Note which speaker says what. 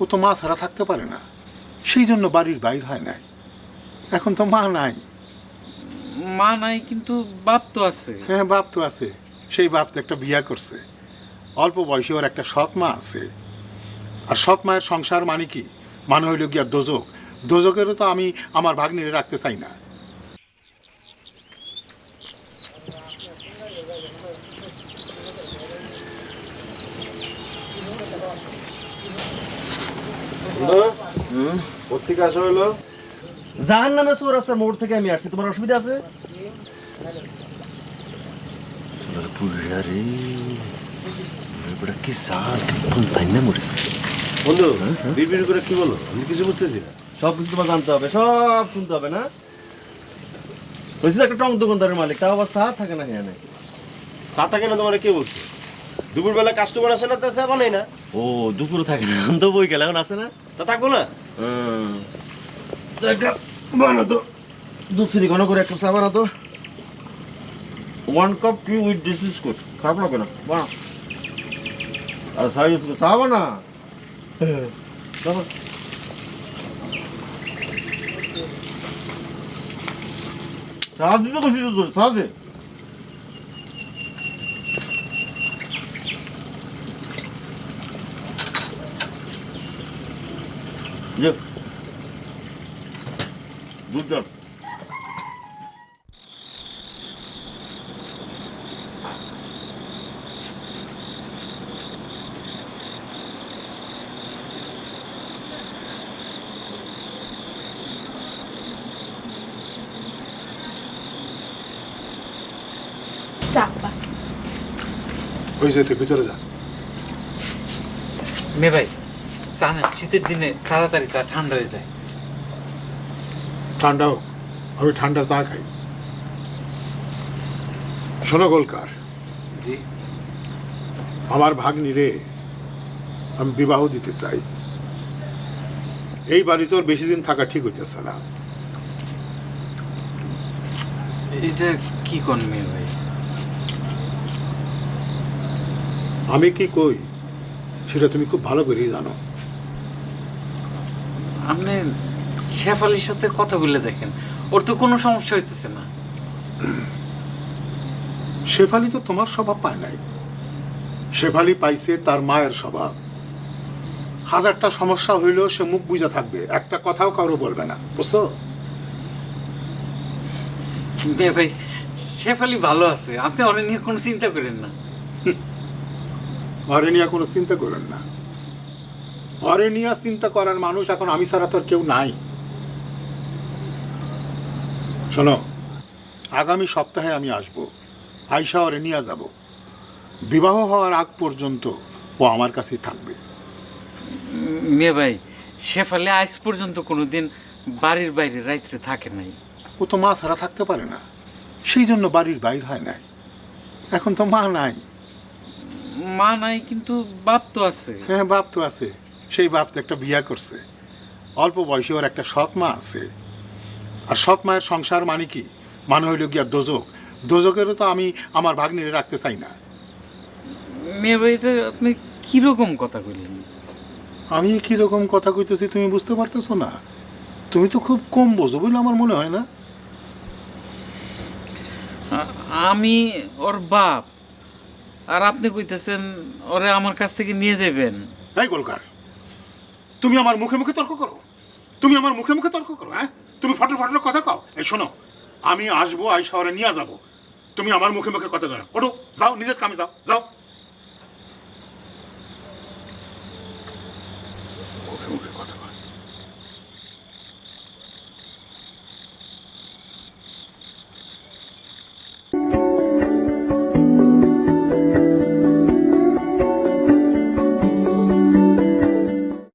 Speaker 1: ও তো মা ছাড়া থাকতে পারে না। সেই জন্য বাড়ির বাইর হয় নাই। এখন তো মা নাই।
Speaker 2: মা নাই কিন্তু বাপ তো আছে।
Speaker 1: হ্যাঁ বাপ তো আছে। সেই বাপ তো একটা বিয়া করছে। অল্প বয়সী ওর একটা সৎ মা আছে। আর সৎ মায়ের সংসার মানে কি? মানে হইল গিয়া দোজক। দোজকেরও তো আমি আমার ভাগ্নিরে রাখতে চাই না।
Speaker 3: কোথেকে আসা হলো
Speaker 4: জাহান নামে চৌরাস্তার মোড় থেকে আমি আসছি। তোমার অসুবিধা আছে?
Speaker 3: কি সাল কোন তাই না মরিস? বন্ধু বিড়বিড় করে কি বলো? আমি কিছু বুঝতেছি না।
Speaker 4: সব কিছু তোমার জানতে হবে সব শুনতে হবে না? একটা টং দোকানদারের মালিক তাও আবার চা থাকে না হ্যাঁ
Speaker 3: চা থাকে না তোমার কে বলছে? দুপুরবেলা কাস্টমার আসে না তা চা বানাই না?
Speaker 4: ও দুপুরে থাকে না তো বই গেলে এখন আছে না?
Speaker 3: তা থাকব না?
Speaker 4: বানা তো। দুধ চিনি ঘন করে একটা চা বানা তো। One cup tea with this biscuit খারাপ লাগবে না বানা আর সাইড চা বানা। চা দিতে কষি তো চা দে। 예. 물잔.
Speaker 5: 자,
Speaker 1: 오빠. 거기서
Speaker 2: 대표 떨어져. 매 চা না শীতের দিনে তাড়াতাড়ি চা ঠান্ডা হয়ে যায়।
Speaker 1: ঠান্ডা হোক আমি ঠান্ডা চা খাই। শোনো গোলকার।
Speaker 2: জি।
Speaker 1: আমার ভাগ্নিরে আমি বিবাহ দিতে চাই। এই বাড়িতে ওর বেশি দিন থাকা ঠিক হইতেছে না।
Speaker 2: এটা কি কোন মেয়ে ভাই?
Speaker 1: আমি কি কই? সেটা তুমি খুব ভালো করেই জানো।
Speaker 2: আপনি শেফালির সাথে কথা বলে দেখেন ওর তো কোনো সমস্যা হইতেছে না।
Speaker 1: শেফালি তো তোমার স্বভাব পায় নাই। শেফালি পাইছে তার মায়ের স্বভাব। হাজারটা সমস্যা হইলেও সে মুখ বুঝে থাকবে একটা কথাও কারও বলবে না বুঝছ?
Speaker 2: ভাই শেফালি ভালো আছে আপনি নিয়ে কোনো চিন্তা করেন না।
Speaker 1: অরে নিয়ে কোনো চিন্তা করেন না। অরে নিয়ে চিন্তা করার মানুষ এখন আমি ছাড়া তো আর কেউ নাই। শোনো আগামী সপ্তাহে আমি আসব আইসা অরে নিয়ে যাব। বিবাহ হওয়ার আগ পর্যন্ত ও আমার কাছেই থাকবে।
Speaker 2: মেয়ে ভাই শেফালি আজ পর্যন্ত কোনোদিন বাড়ির বাইরে রাইতে থাকে নাই।
Speaker 1: ও তো মা ছাড়া থাকতে পারে না সেই জন্য বাড়ির বাইর হয় নাই। এখন তো মা নাই।
Speaker 2: মা নাই কিন্তু বাপ তো আছে।
Speaker 1: হ্যাঁ বাপ তো আছে। সেই বাপ তো একটা বিয়া করছে। অল্প বয়সে ওর একটা সৎ মা আছে। আর সৎ মায়ের সংসার মানে কি? মানে হইল গিয়া দোজক। দোজকেরও তো আমি আমার ভাগ্নিরে রাখতে চাই না।
Speaker 2: মেয়ে আপনি কীরকম কথা কইলেন?
Speaker 1: আমি কীরকম কথা কইতেছি তুমি বুঝতে পারতেছো না? তুমি তো খুব কম বোঝো বলে আমার মনে হয় না।
Speaker 2: আমি ওর বাপ। আর আপনি কইতেছেন ওরে আমার কাছ থেকে নিয়ে যাবেন
Speaker 1: তাই গোলকার। তুমি আমার মুখে মুখে তর্ক করো। তুমি আমার মুখে মুখে তর্ক করো হ্যাঁ? তুমি ফটো ফটো কথা কও। এই শোনো, আমি আসব, আই শহরে নিয়ে যাব। তুমি আমার মুখে মুখে কথা করো ওঠো, যাও, নিজের কামে যাও যাও। মুখে মুখে কথা কয়